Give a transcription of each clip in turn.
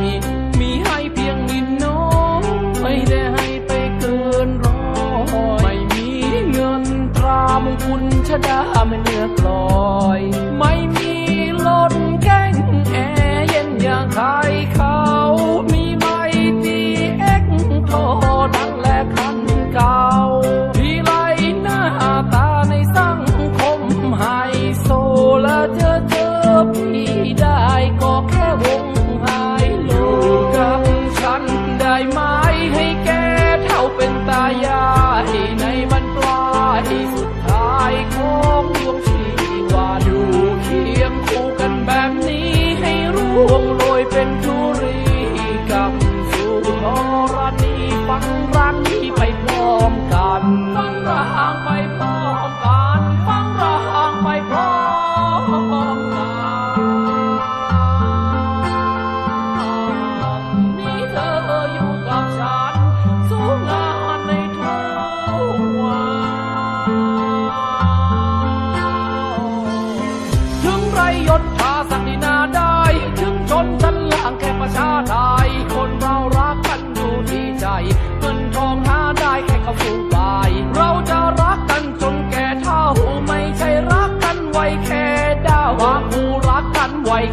มี มีให้เพียงนิดน้อยไม่ได้ให้ไปเกินรอยไม่มีเงินตรามงคุณชะดาไม่เลือลอย ไม่มีล้แก้งแอเย็นอย่างใครใคร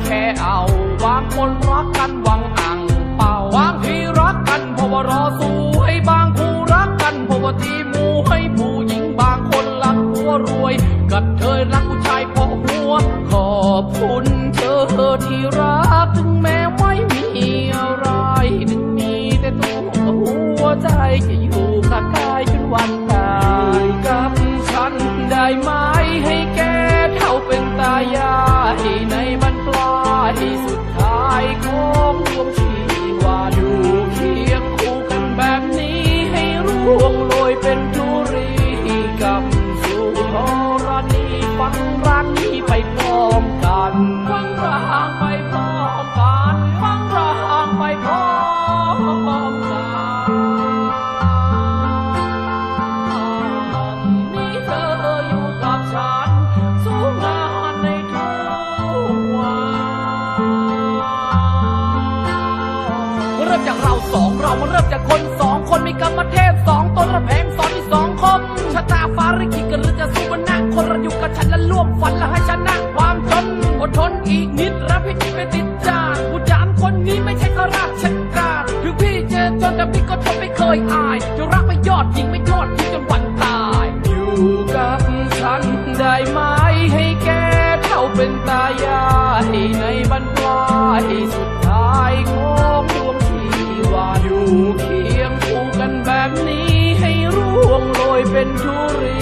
แค่เอาบางคนรักกันหวังอังเป่าบางทีรักกันเพราะว่ารอสู้ให้บางคู่รักกันเพราะว่าทีหมูให้ผู้หญิงบางคนรักหัวรวยกัดเธอรักผู้ชายเพราะหัว ขอบคุณเธอที่รักถึงแม้ไม่มีอะไรถึงมีแต่ตัวหัวใจจะอยู่กับกายจนวันตายกับฉันได้ไหม คนมีกรรมเทศสองตนระแพงสอนที่สองคมชะตาฟ้าริกิกันหรือจะสู้บนหน้าคนระยุกับฉันและร่วมฝันและให้ชนะความจนอดทนอีกนิดรับพิจิตไปติดจานผู้จานคนนี้ไม่ใช่ข้าราชการถึงพี่เจอจนแต่พี่ก็ทนไม่เคยอายจะรักไม่ยอดยิงไม่ทอดทิ้งจนวันตาย อยู่กับฉันได้ไหมให้แกเท่าเป็นตายายนะ เป็นธุรี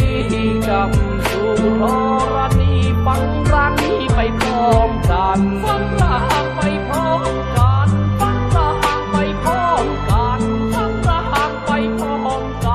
กับสุธรณีฟังรัณีไปพร้อมกันฟังรังไปพร้อมกันฟังรังไปพร้อมกันฟังรังไปพร้อมกัน